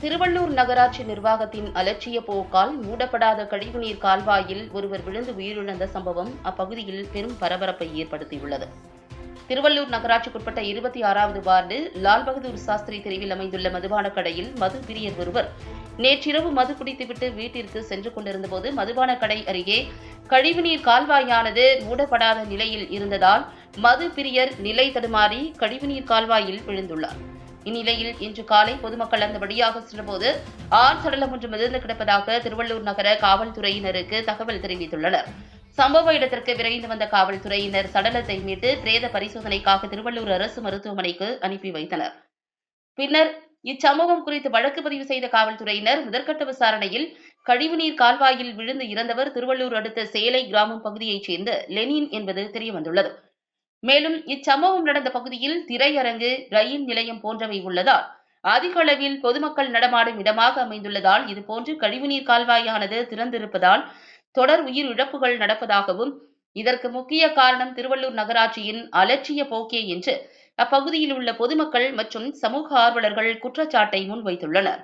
திருவள்ளூர் நகராட்சி நிர்வாகத்தின் அலட்சிய போக்கால் மூடப்படாத கழிவுநீர் கால்வாயில் ஒருவர் விழுந்து உயிரிழந்த சம்பவம் அப்பகுதியில் பெரும் பரபரப்பை ஏற்படுத்தியுள்ளது. திருவள்ளூர் நகராட்சிக்குட்பட்ட இருபத்தி ஆறாவது வார்டு லால் பகதூர் சாஸ்திரி தெருவில் அமைந்துள்ள மதுபான கடையில் மது பிரியர் ஒருவர் நேற்றிரவு மது குடித்துவிட்டு வீட்டிற்கு சென்று கொண்டிருந்தபோது மதுபான கடை அருகே கழிவுநீர் கால்வாயானது மூடப்படாத நிலையில் இருந்ததால் மது பிரியர் நிலை தடுமாறி கழிவுநீர் கால்வாயில் விழுந்துள்ளார். இந்நிலையில் இன்று காலை பொதுமக்கள் அந்த வழியாக சென்றபோது ஆண் சடலம் ஒன்று மிதந்து கிடப்பதாக திருவள்ளூர் நகர காவல்துறையினருக்கு தகவல் தெரிவித்துள்ளனர். சம்பவ இடத்திற்கு விரைந்து வந்த காவல்துறையினர் சடலத்தை மீட்டு பிரேத பரிசோதனைக்காக திருவள்ளூர் அரசு மருத்துவமனைக்கு அனுப்பி வைத்தனர். பின்னர் இச்சம்பவம் குறித்து வழக்கு பதிவு செய்த காவல்துறையினர் முதற்கட்ட விசாரணையில் கழிவுநீர் கால்வாயில் விழுந்து இறந்தவர் திருவள்ளூர் அடுத்த சேலை கிராமம் பகுதியைச் சேர்ந்த லெனின் என்பது தெரியவந்துள்ளது. மேலும் இச்சம்பவம் நடந்த பகுதியில் திரையரங்கு ரயில் நிலையம் போன்றவை உள்ளதால் அதிக அளவில் பொதுமக்கள் நடமாடும் இடமாக அமைந்துள்ளதால் இதுபோன்று கழிவுநீர் கால்வாயானது திறந்திருப்பதால் தொடர் உயிர் இழப்புகள் நடப்பதாகவும் இதற்கு முக்கிய காரணம் திருவள்ளூர் நகராட்சியின் அலட்சிய போக்கே என்று அப்பகுதியில் உள்ள பொதுமக்கள் மற்றும் சமூக ஆர்வலர்கள் குற்றச்சாட்டை முன்வைத்துள்ளனர்.